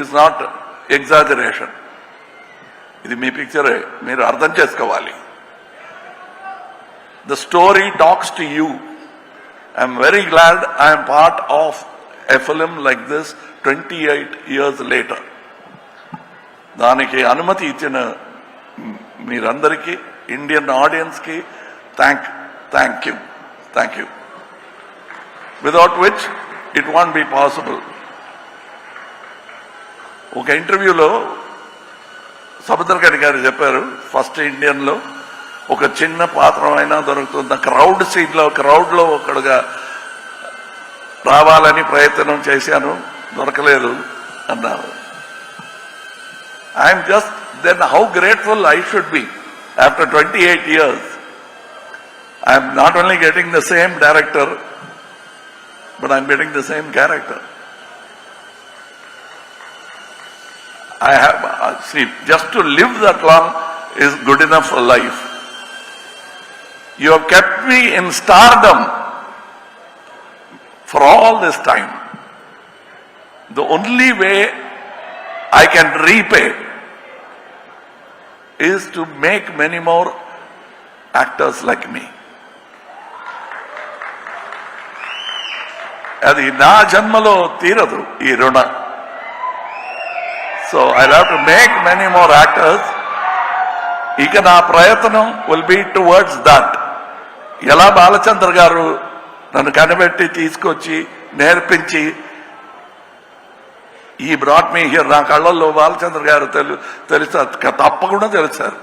Is not exaggeration ఇది మీ పిక్చరే మీరు అర్థం చేసుకోవాలి. The story talks to you I'm very glad I'm part of a film like this twenty eight years later దానికి అనుమతి ఇచ్చిన మీరందరికీ ఇండియన్ ఆడియన్స్కి thank thank you thank you without which it won't be possible ఒక ఇంటర్వ్యూలో సముద్రకని గారు చెప్పారు first ఇండియన్లో ఒక చిన్న పాత్ర అయినా దొరుకుతుంది క్రౌడ్ సీన్లో క్రౌడ్లో ఒకడుగా రావాలని ప్రయత్నం చేశాను దొరకలేదు అన్నారు. I'm just then how grateful I should be after twenty eight years I'm not only getting the same director but I'm getting the same character I have, see, just to live that long is good enough for life. You have kept me in stardom for all this time. The only way I can repay is to make many more actors like me. అది నా జన్మలో తీరదు ఈ రుణ so I have to make many more actors ఇక నా ప్రయత్నం will be towards that ఎలా బాలచంద్ర గారు నన్ను కనిపెట్టి తీసుకొచ్చి నేర్పించి ఈ బ్రాట్ మీ హియర్ నా కళ్ళల్లో బాలచంద్ర గారు తెలు తెలుసా? తప్పకుండా తెలుసారు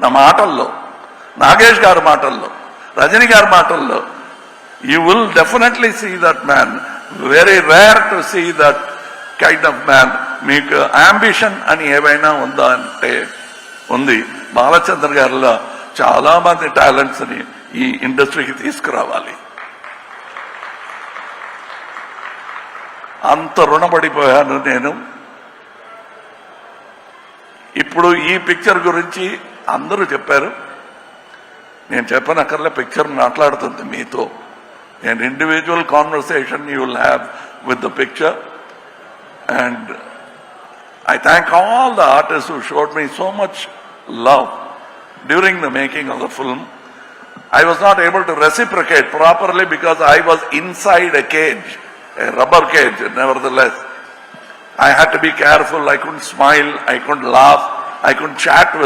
నా మాటల్లో నాగేష్ గారి మాటల్లో రజనీ గారి మాటల్లో you will definitely see that man very rare to see that kind of man మీకు అంబిషన్ అని ఏమైనా ఉందా అంటే ఉంది. బాలచంద్ర గారిలో చాలా మంది టాలెంట్స్ని ఈ ఇండస్ట్రీకి తీసుకురావాలి. అంత రుణపడిపోయాను నేను. ఇప్పుడు ఈ పిక్చర్ గురించి అందరూ చెప్పారు. నేను చెప్పనక్కర్లే పిక్చర్ మాట్లాడుతుంది మీతో. నేను individual conversation you will have with the picture And I thank all the artists who showed me so much love during the making of the film. I was not able to reciprocate properly because I was inside a cage, a rubber cage, nevertheless. I had to be careful. I couldn't smile. I couldn't laugh. I couldn't chat with